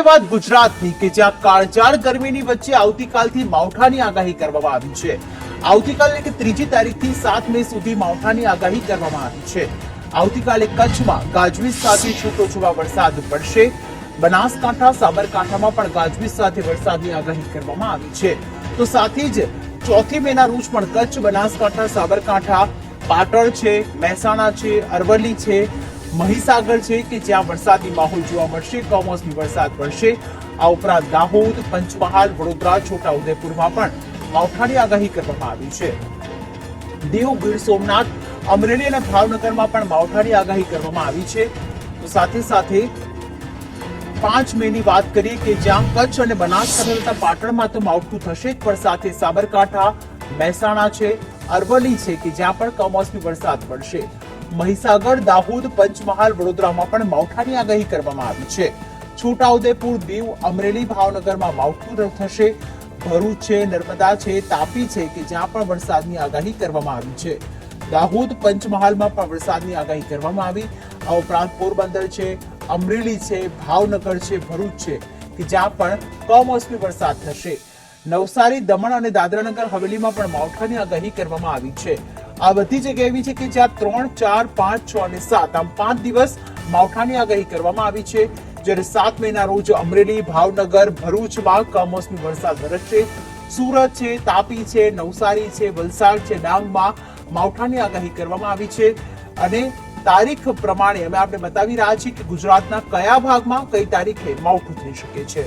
હવે વાત ગુજરાતની કે જ્યાં કાળજાળ ગરમીની વચ્ચે આવતીકાલથી માવઠાની આગાહી કરવામાં આવી છે. આવતીકાલની કે ત્રીજી તારીખથી સાત મે સુધી માવઠાની આગાહી કરવામાં આવી છે. આવતીકાલે કચ્છમાં ગાજવીજ સાથે છૂટોછવા વરસાદ પડશે. બનાસકાંઠા, સાબરકાંઠામાં પણ ગાજવીજ સાથે વરસાદની આગાહી કરવામાં આવી છે. તો સાથે જ ચોથી મેના રોજ પણ કચ્છ, બનાસકાંઠા, સાબરકાંઠા, પાટણ છે, મહેસાણા છે, અરવલ્લી છે મહીસાગર છે કે જ્યાં વરસાદી માહોલ જોવા મળશે, કમોસમી વરસાદ પડશે આ ઉપરાંત દાહોદ, પંચમહાલ, વડોદરા છોટા ઉદયપુરમાં પણ માવઠાની આગાહી કરવામાં આવી છે. દેવ ગીર સોમનાથ, અમરેલી અને ભાવનગરમાં પણ માવઠાની આગાહી કરવામાં આવી છે. તો સાથે સાથે પાંચ મે ની વાત કરીએ કે જ્યાં કચ્છ અને બનાસકાંઠા તથા પાટણમાં તો માવઠું થશે જ, પણ સાથે સાબરકાંઠા, મહેસાણા છે, અરવલ્લી છે કે જ્યાં પણ કમોસમી વરસાદ પડશે મહીસાગર, દાહોદ, પંચમહાલ, વડોદરામાં પણ માવઠાની આગાહી કરવામાં આવી છે. છોટાઉદેપુર, દીવ, અમરેલી, ભાવનગરમાં માવઠું થશે. ભરૂચ છે, નર્મદા છે, તાપી છે કે જ્યાં પણ વરસાદની આગાહી કરવામાં આવી છે. દાહોદ, પંચમહાલમાં પણ વરસાદની આગાહી કરવામાં આવી. આ ઉપરાંત પોરબંદર છે, અમરેલી છે, ભાવનગર છે, ભરૂચ છે કે જ્યાં પણ કમોસમી વરસાદ થશે. નવસારી, દમણ અને દાદરાનગર હવેલીમાં પણ માવઠાની આગાહી કરવામાં આવી છે. આ બધી જગ્યા એવી છે કે જ્યાં ત્રણ, ચાર, પાંચ, છ અને સાત, આમ પાંચ દિવસ માવઠાની આગાહી કરવામાં આવી છે. જ્યારે સાત મેના રોજ અમરેલી, ભાવનગર ભરૂચમાં કમોસમી વરસાદ વરસશે સુરત છે, તાપી છે, નવસારી છે, વલસાડ છે ડાંગમાં માવઠાની આગાહી કરવામાં આવી છે. અને તારીખ પ્રમાણે અમે આપણે બતાવી રહ્યા છીએ કે ગુજરાતના કયા ભાગમાં કઈ તારીખે માવઠું થઈ શકે છે.